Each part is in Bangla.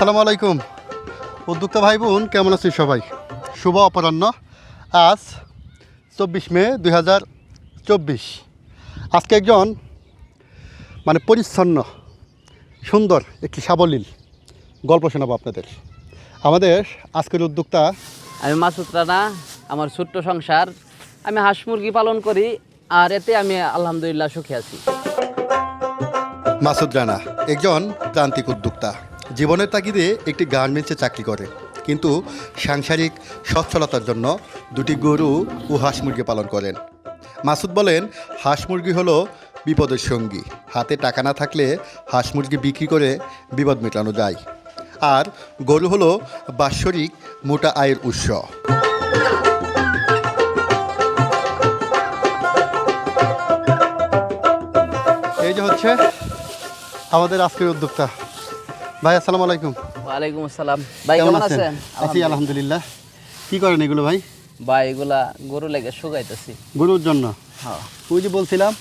আসসালামু আলাইকুম। উদ্যোক্তা ভাই বোন কেমন আছেন সবাই? শুভ অপরাহ্ন। আজ চব্বিশ মে দুই হাজার চব্বিশ। আজকে একজন মানে পরিচ্ছন্ন সুন্দর একটি সাবলীল গল্প শোনাবো আপনাদের। আমাদের আজকের উদ্যোক্তা আমি মাসুদ রানা আমার ছোট্ট সংসার। আমি হাঁস মুরগি পালন করি আর এতে আমি আলহামদুলিল্লাহ সুখী আছি। মাসুদ রানা একজন প্রান্তিক উদ্যোক্তা। জীবনের তাগিদে একটি গার্মেন্টসে চাকরি করে। কিন্তু সাংসারিক সচ্ছলতার জন্য দুটি গরু ও হাঁস মুরগি পালন করেন। মাসুদ বলেন, হাঁস মুরগি হলো বিপদের সঙ্গী। হাতে টাকা না থাকলে হাঁস মুরগি বিক্রি করে বিপদ মেটানো যায়। আর গরু হলো বাৎসরিক মোটা আয়ের উৎস। এই যে হচ্ছে আমাদের আজকের উদ্যোক্তা। ভাই আসসালামু আলাইকুম। ওয়ালাইকুম আসসালাম। ভাই কেমন আছেন? আছি আলহামদুলিল্লাহ। কি করেন এগুলো ভাই? ভাই এগুলা গরু লেগে শুকাইতেছি। গরুর জন্য? হ্যাঁ। ওই যে বলছিলাম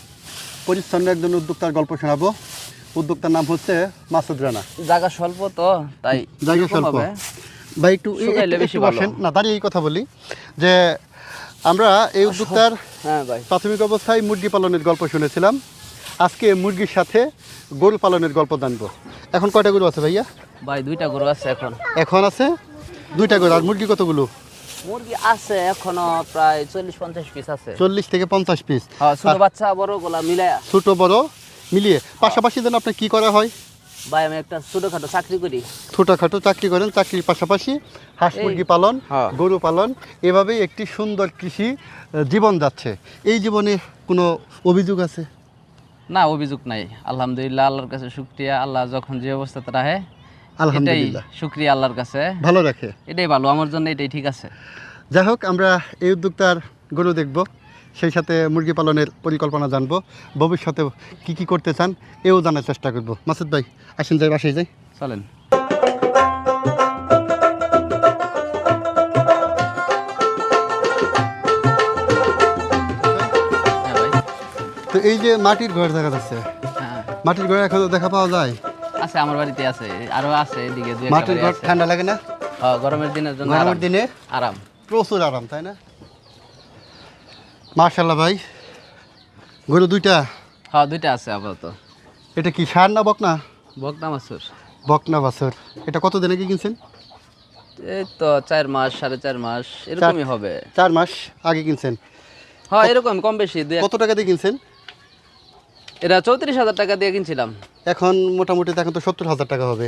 পরিচ্ছন্ন একজন উদ্যোক্তার গল্প শোনাবো। উদ্যোক্তার নাম হচ্ছে মাসুদ রানা। জায়গা স্বল্প তো তাই জায়গা স্বল্প। ভাই একটু বেশি। বসেন। না দাঁড়িয়ে এই কথা বলি যে আমরা এই উদ্যোক্তার হ্যাঁ ভাই। প্রাথমিক অবস্থায় মুরগি পালনের গল্প শুনেছিলাম। আজকে মুরগির সাথে গরু পালনের গল্প জানব। এখন কয়টা গরু আছে ভাইয়া? ভাই দুইটা গরু আছে এখন। এখন আছে? দুইটা গরু আর মুরগি কতগুলো? মুরগি আছে এখনও প্রায় চল্লিশ পঞ্চাশ পিস আছে। চল্লিশ থেকে পঞ্চাশ পিস। হ্যাঁ ছোট বাচ্চা বড় গোলা মিলায়া। ছোট বড় মিলিয়ে। পাশাপাশি যেন আপনার কি করা হয়? ভাই আমি একটা ছোটখাটো চাকরি করি। ছোটোখাটো চাকরি করেন চাকরির পাশাপাশি হাঁস মুরগি পালন হ্যাঁ। গরু পালন এভাবেই একটি সুন্দর কৃষি জীবন যাচ্ছে। এই জীবনে কোনো অভিযোগ আছে? না অভিযোগ নাই। আলহামদুলিল্লাহ আল্লাহর কাছে শুক্রিয়া। আল্লাহ যখন যে অবস্থাতে রাখে আলহামদুলিল্লাহ। শুক্রিয়া আল্লাহর কাছে। ভালো রাখে। এটাই ভালো আমার জন্য এটাই ঠিক আছে। যাই হোক আমরা এই উদ্যোক্তার গরু দেখব সেই সাথে মুরগি পালনের পরিকল্পনা জানব ভবিষ্যতে কি কি করতে চান এও জানার চেষ্টা করব। মাসুদ ভাই আসেন যাই বাসায় যাই। চলেন। এই যে মাটির ঘর দেখা যাচ্ছে। হ্যাঁ। মাটির ঘর এখন দেখা পাওয়া যায়? আছে আমার বাড়িতে আছে আরও আছে এদিকে দুই মাটির ঘর ঠান্ডা লাগে না? হ্যাঁ, গরমের দিনের জন্য গরমের দিনে? আরাম। প্রচুর আরাম তাই না? মার্শাল্লাহ ভাই। গরু দুইটা? হ্যাঁ দুইটা আছে আপাতত। এটা কি সার না বকনা? বকনা মাসুর বকনা বাছর এটা কত দিনে কি কিনছেন? এই তো চার মাস সাড়ে চার মাস এরকমই হবে। চার মাস আগে কিনছেন। হ্যাঁ এরকম কম বেশি কত টাকা দিয়ে কিনছেন? এটা চৌত্রিশ হাজার টাকা দিয়ে কিনছিলাম। এখন মোটামুটি এখন তো সত্তর হাজার টাকা হবে।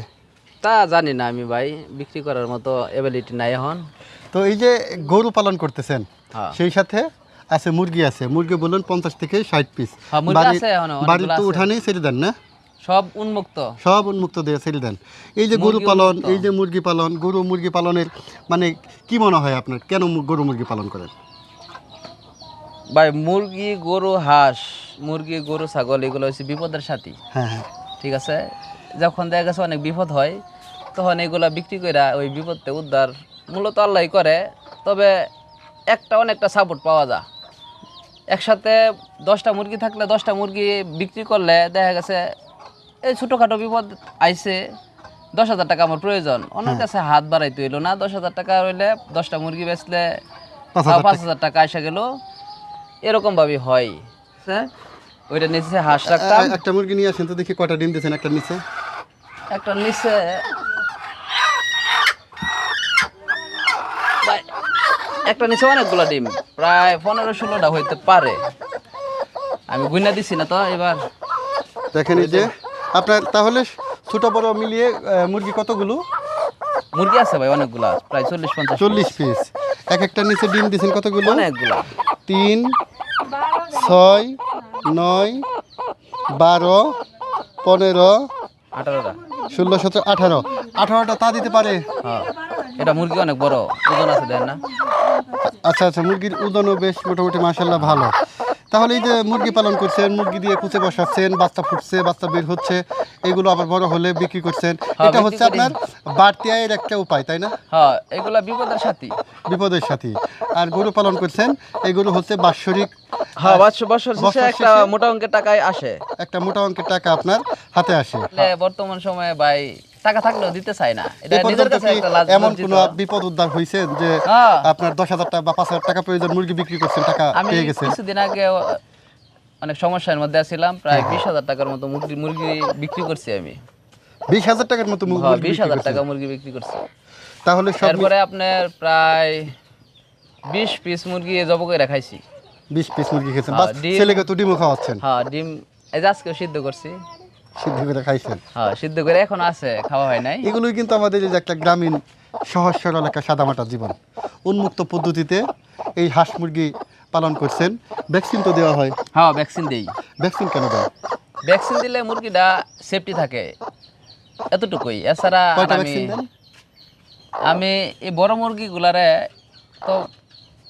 তা জানি না আমি ভাই বিক্রি করার মতো এবিলিটি নাই এখন। তো এই যে গরু পালন করতেছেন হ্যাঁ। সেই সাথে আছে মুরগি আছে। মুরগি বলুন পঞ্চাশ থেকে ষাট পিস হ্যাঁ, বাড়ির তো। উঠানেই ছেড়ে দেন না? সব উন্মুক্ত। সব উন্মুক্ত দিয়ে ছেড়ে দেন। এই যে গরু পালন এই যে মুরগি পালন গরু মুরগি পালনের মানে কি মনে হয় আপনার? কেন গরু মুরগি পালন করেন? ভাই মুরগি গরু হাঁস মুরগি গরু ছাগল এগুলো হচ্ছে বিপদের সাথী। হ্যাঁ হ্যাঁ। ঠিক আছে? যখন দেখা গেছে অনেক বিপদ হয় তখন এগুলা বিক্রি করে ওই বিপদতে উদ্ধার মূলত আল্লাহ করে। তবে একটা অনেকটা সাপোর্ট পাওয়া যায়। একসাথে দশটা মুরগি থাকলে দশটা মুরগি বিক্রি করলে দেখা গেছে এই ছোটোখাটো বিপদ আইসে দশ হাজার টাকা আমার প্রয়োজন। অনেক কাছে হাত বাড়াইতে হইল না দশ হাজার টাকা রইলে দশটা মুরগি বেচলে পাঁচ হাজার পাঁচ হাজার টাকা আসা গেল। এরকম ভাবে হয়। হ্যাঁ? ওইটা নিচে হাঁস রাখতাম। একটা মুরগি নিয়ে আসেন তো দেখি কয়টা ডিম দিয়েছেন একটা নিচে। একটা নিচে। একটা নিচে অনেকগুলো ডিম। প্রায় পনেরো ষোলোটা হইতে পারে। আমি গুইনা দিছি না তো এবার। দেখেন এই যে আপনার তাহলে ছোট বড় মিলিয়ে মুরগি কতগুলো? মুরগি আছে ভাই অনেকগুলা প্রায় চল্লিশ পঞ্চাশ চল্লিশ পিস। এক একটা নিচে ডিম দিয়েছেন কতগুলো? অনেকগুলা। তিন ছয় নয় বারো পনেরো আঠারোটা। ষোলো সতেরো আঠারো। আঠারোটা তা দিতে পারে। হ্যাঁ। এটা মুরগি অনেক বড় ওজন আছে দেন না? আচ্ছা আচ্ছা মুরগির ওজনও বেশ মোটামুটি মাসাল্লাহ ভালো। তাহলে এই যে মুরগি পালন করছেন মুরগি দিয়ে কুচে বসাচ্ছেন বাচ্চা ফুটছে বাচ্চা বের হচ্ছে এগুলো আবার বড় হলে বিক্রি করছেন। হ্যাঁ, এটা হচ্ছে আপনার বাড়তি আয়ের একটা উপায় তাই না? হ্যাঁ এগুলা বিপদের সাথী। বিপদের সাথী। আর গরু পালন করছেন এগুলো হচ্ছে বাৎসরিক হ্যাঁ বছর বছর শেষে একটা মোটা অঙ্কের টাকায় আসে। একটা মোটা অঙ্কের টাকা আপনার হাতে আসে। বর্তমান সময়ে ভাই টাকা থাকলেও দিতে চায় না। এটা নিজের কাছে একটা লাজ এমন। কোনো বিপদ উদ্ধার হয়েছে যে হ্যাঁ। আপনার দশ হাজার টাকা বা পাঁচ হাজার টাকা প্রয়োজন মুরগি বিক্রি করছেন টাকা পেয়ে কিছুদিন আগে অনেক সমস্যার মধ্যে ছিলাম হ্যাঁ, প্রায় বিশ হাজার টাকার মতো মুরগি মুরগি বিক্রি করছি আমি। বিশ হাজার টাকার মতো মুরগি হ্যাঁ, বিক্রি বিশ হাজার করছেন। টাকা মুরগি বিক্রি করছি। তাহলে সব তারপরে আপনার প্রায় বিশ পিস মুরগি জব করে খাইছি। বিশ পিস মুরগি খেয়েছেন। হ্যাঁ, বাস ছেলেকে তো ডিমও খাওয়াচ্ছেন। হ্যাঁ ডিম এই যে আজকেও সিদ্ধ করছি। সিদ্ধ করে খাইছেন? হ্যাঁ সিদ্ধ করে এখন আছে খাওয়া হয় নাই। এগুলোই কিন্তু আমাদের যে একটা গ্রামীণ সহজ সরল একটা সাদামাটা জীবন। উন্মুক্ত পদ্ধতিতে এই হাঁস মুরগি পালন করছেন। ভ্যাকসিন তো দেওয়া হয়। হ্যাঁ ভ্যাকসিন দেই। ভ্যাকসিন কেন দেয়? ভ্যাকসিন দিলে মুরগিটা সেফটি থাকে। এতটুকুই। এছাড়া আমি আমি এই বড় মুরগিগুলারে তো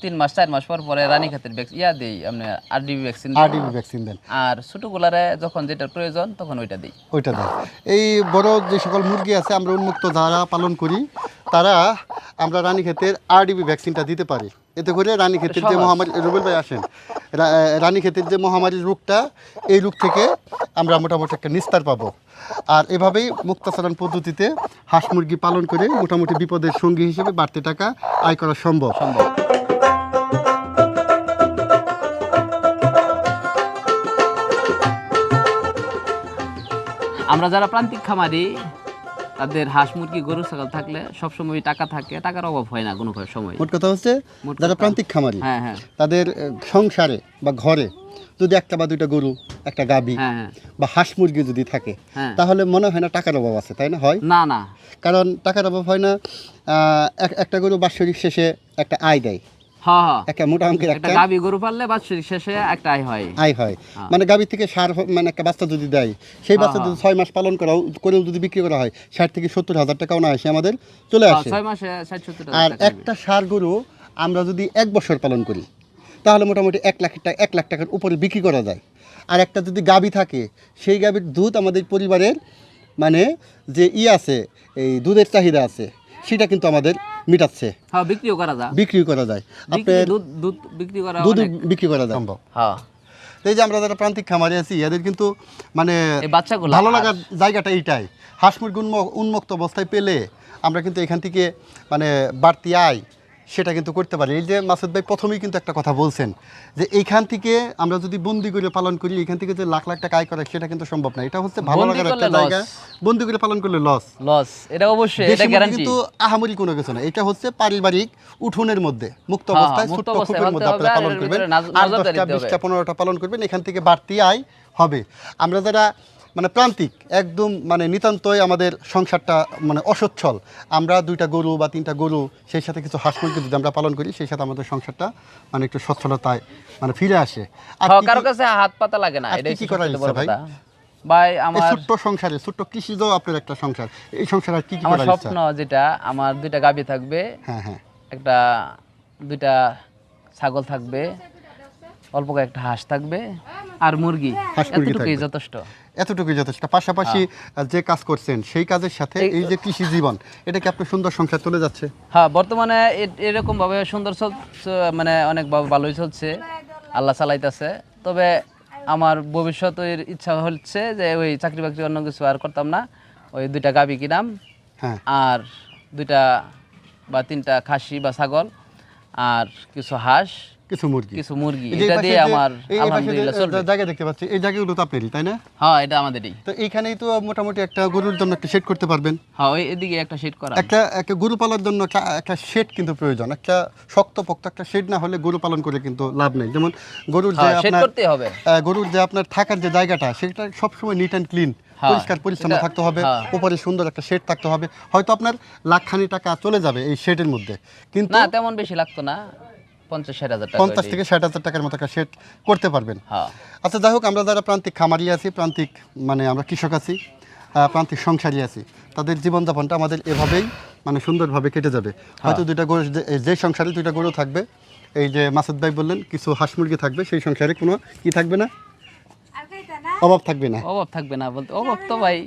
তিন মাস চার মাস পর পরে রানী খাতের ইয়া দিই আপনি আরডিবি ভ্যাকসিন আরডিবি ভ্যাকসিন দেন। আর ছোটোগুলারে যখন যেটা প্রয়োজন তখন ওইটা দিই। ওইটা দেন। এই বড় যে সকল মুরগি আছে আমরা উন্মুক্ত যারা পালন করি তারা আমরা রানীক্ষেতের আরডিবি ভ্যাকসিনটা দিতে পারি। এতে করে রানীক্ষেতের যে মহামারী রুবেল ভাই আসেন। রা- রানীক্ষেতের যে মহামারীর রোগটা এই রোগ থেকে আমরা মোটামুটি একটা নিস্তার পাবো। আর এভাবেই মুক্তাচরণ পদ্ধতিতে হাঁস মুরগি পালন করে মোটামুটি বিপদের সঙ্গী হিসেবে বাড়তি টাকা আয় করা সম্ভব। সম্ভব। আমরা যারা প্রান্তিক খামারি তাদের হাঁস মুরগি গরু ছাগল থাকলে সবসময় টাকা থাকে টাকার অভাব হয় না কোনো সময়। মোট কথা হচ্ছে যারা প্রান্তিক খামারি হ্যাঁ হ্যাঁ। তাদের সংসারে বা ঘরে যদি একটা বা দুইটা গরু একটা গাবি হ্যাঁ হ্যাঁ। বা হাঁস মুরগি যদি থাকে হ্যাঁ। তাহলে মনে হয় না টাকার অভাব আছে তাই না? হয়? না না। কারণ টাকার অভাব হয় না একটা গরু বাৎসরিক শেষে একটা আয় দেয়। একটা মোটা অঙ্কের একটা একটা গাবি গরু পাললে বাৎসরিক শেষে একটা আয় হয়। আয় হয়। হ্যাঁ। মানে গাভীর থেকে সার মানে একটা বাচ্চা যদি দেয় সেই বাচ্চা হ্যাঁ, যদি ছয় মাস পালন করা করেও যদি বিক্রি করা হয় ষাট থেকে সত্তর হাজার টাকাও না আসে আমাদের চলে হ্যাঁ, আসে। ছয় মাসে ষাট সত্তর আর একটা সার গরু আমরা যদি এক বছর পালন করি তাহলে মোটামুটি এক লাখ টাকা এক লাখ টাকার উপরে বিক্রি করা যায়। আর একটা যদি গাবি থাকে সেই গাবির দুধ আমাদের পরিবারের মানে যে ই আছে এই দুধের চাহিদা আছে সেটা কিন্তু আমাদের মিটাচ্ছে। হ্যাঁ বিক্রিও করা যায়। বিক্রি করা যায়। আপনি আপনার দুধ দুধ বিক্রি করা দুধ বিক্রি করা যায়। সম্ভব। হ্যাঁ। এই যে আমরা যারা প্রান্তিক খামারে আছি এদের কিন্তু মানে বাচ্চাগুলো ভালো লাগার জায়গাটা এইটাই। হাঁস মুরগি উন্ম- উন্মুক্ত অবস্থায় পেলে আমরা কিন্তু এখান থেকে মানে বাড়তি আয় সেটা কিন্তু করতে পারি। এই যে মাসুদ ভাই প্রথমেই কিন্তু একটা কথা বলছেন যে এইখান থেকে আমরা যদি বন্দি করে পালন করি এখান থেকে যে লাখ লাখ টাকা আয় করা সেটা কিন্তু সম্ভব না। এটা হচ্ছে ভালো লাগার একটা জায়গা। বন্দি করে পালন করলে লস লস এটা অবশ্যই এটা গ্যারান্টি কিন্তু আহামরি কোনো কিছু না। এটা হচ্ছে পারিবারিক উঠোনের মধ্যে মুক্ত হ্যাঁ, অবস্থায় ছোট্ট খোপের মধ্যে আপনারা পালন করবেন। আর দশটা। বিশটা পনেরোটা পালন করবেন এখান থেকে বাড়তি আয় হবে। আমরা যারা মানে প্রান্তিক একদম মানে নিতান্তই আমাদের সংসারটা মানে অসচ্ছল। আমরা দুইটা গরু বা তিনটা গরু সেই সাথে কিছু হাঁস মুরগি যদি আমরা পালন করি সেই সাথে আমাদের সংসারটা মানে একটু সচ্ছলতায় মানে ফিরে আসে। আর হ্যাঁ, কারও কাছে হাত পাতা লাগে না এটা কি কি করার ইচ্ছা ভাই? ভাই আমার ছোট্ট সংসারে ছোট্ট কৃষিজ আপনার একটা সংসার। এই সংসার আর কি কি ইচ্ছা স্বপ্ন যেটা আমার দুইটা গাভী থাকবে হ্যাঁ হ্যাঁ। একটা দুইটা ছাগল থাকবে অল্প একটা হাঁস থাকবে আর মুরগি এতটুকুই যথেষ্ট। এতটুকুই যথেষ্ট। পাশাপাশি যে কাজ করছেন সেই কাজের সাথে এই- যে কৃষি জীবন এটা কি আপনার সুন্দর সংসার চলে যাচ্ছে? হ্যাঁ বর্তমানে এরকম ভাবে সুন্দর চল মানে অনেক ভালোই চলছে। আল্লাহ চালাইতেছে। তবে আমার ভবিষ্যতের ইচ্ছা হচ্ছে যে ওই চাকরি বাকরি অন্য কিছু আর করতাম না। ওই দুইটা গাবি কিনাম হ্যাঁ। আর দুইটা বা তিনটা খাসি বা ছাগল। আর কিছু হাঁস কিছু মুরগি। কিছু মুরগি। এটা দিয়ে আমার আলহামদুলিল্লাহ চলবে। জায়গা দেখতে পাচ্ছি এই জায়গাগুলো তো আপনারই তাই না? হ্যাঁ এটা আমাদেরই। তো এইখানেই তো মোটামুটি একটা গরুর জন্য একটা শেড করতে পারবেন। হ্যাঁ ওই এদিকে একটা শেড করা। একটা একটা গরু পালার জন্য একটা শেড কিন্তু প্রয়োজন। একটা শক্তপোক্ত একটা শেড না হলে গরু পালন করে কিন্তু লাভ নেই। যেমন গরুর যে হ্যাঁ আপনার করতে হবে। গরুর যে আপনার থাকার যে জায়গাটা সেটা সবসময় নিট অ্যান্ড ক্লিন পরিষ্কার পরিচ্ছন্ন থাকতে হবে হ্যাঁ। উপরে সুন্দর একটা শেড থাকতে হবে। হয়তো আপনার লাখখানি টাকা চলে যাবে এই শেডের মধ্যে কিন্তু না তেমন বেশি লাগতো না পঞ্চাশ। থেকে ষাট হাজার টাকার মতো একটা শেড করতে পারবেন। হ্যাঁ। আচ্ছা যাই হোক আমরা যারা প্রান্তিক খামারি আছি প্রান্তিক মানে আমরা কৃষক আছি প্রান্তিক সংসারী আছি তাদের জীবনযাপনটা আমাদের এভাবেই মানে সুন্দরভাবে কেটে যাবে। হয়তো দুইটা গরু যে সংসারে দুইটা গরু থাকবে এই যে মাসুদ ভাই বললেন কিছু হাঁস মুরগি থাকবে সেই সংসারে কোনো কি থাকবে না। অভাব থাকবে না। অভাব থাকবে না বলতে অভাব তো ভাই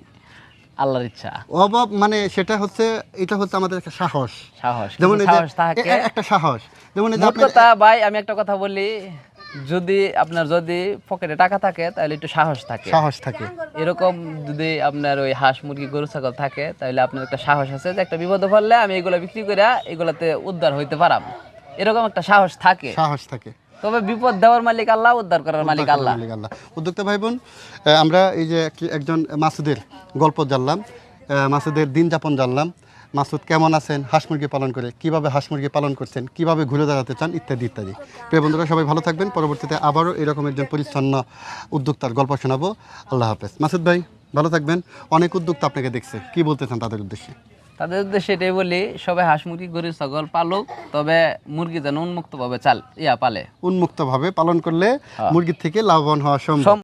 আল্লাহর ইচ্ছা। অভাব মানে সেটা হচ্ছে এটা হচ্ছে আমাদের একটা সাহস। সাহস যেমন একটা সাহস। যেমন কথা ভাই আমি একটা কথা বলি যদি আপনার যদি পকেটে টাকা থাকে তাহলে একটু সাহস থাকে। সাহস থাকে। এরকম যদি আপনার ওই হাঁস মুরগি গরু ছাগল থাকে তাহলে আপনার একটা সাহস আছে যে একটা বিপদে পড়লে আমি এগুলো বিক্রি করে এগুলাতে উদ্ধার হইতে পারাম। এরকম একটা সাহস থাকে। সাহস থাকে। তবে বিপদ দেওয়ার মালিক আল্লাহ উদ্ধার করার মালিক আল্লাহ। আল্লাহ। উদ্যোক্তা ভাই বোন আমরা এই যে একজন মাসুদের গল্প জানলাম মাসুদের দিন যাপন জানলাম। মাসুদ কেমন আছেন? হাঁস মুরগি পালন করে কীভাবে হাঁস মুরগি পালন করছেন? কীভাবে ঘুরে দাঁড়াতে চান? ইত্যাদি ইত্যাদি। প্রিয় বন্ধুরা সবাই ভালো থাকবেন। পরবর্তীতে আবারও এরকম একজন পরিচ্ছন্ন উদ্যোক্তার গল্প শোনাবো। আল্লাহ হাফেজ। মাসুদ ভাই ভালো থাকবেন। অনেক উদ্যোক্তা আপনাকে দেখছে। কি বলতে চান তাদের উদ্দেশ্যে? তাদের উদ্দেশ্যে এটাই বলি সবাই হাঁস মুরগি গরু ছাগল পালুক তবে মুরগি যেন উন্মুক্তভাবে চাল ইয়া পালে। উন্মুক্তভাবে পালন করলে মুরগির থেকে লাভবান হওয়া সম্ভব।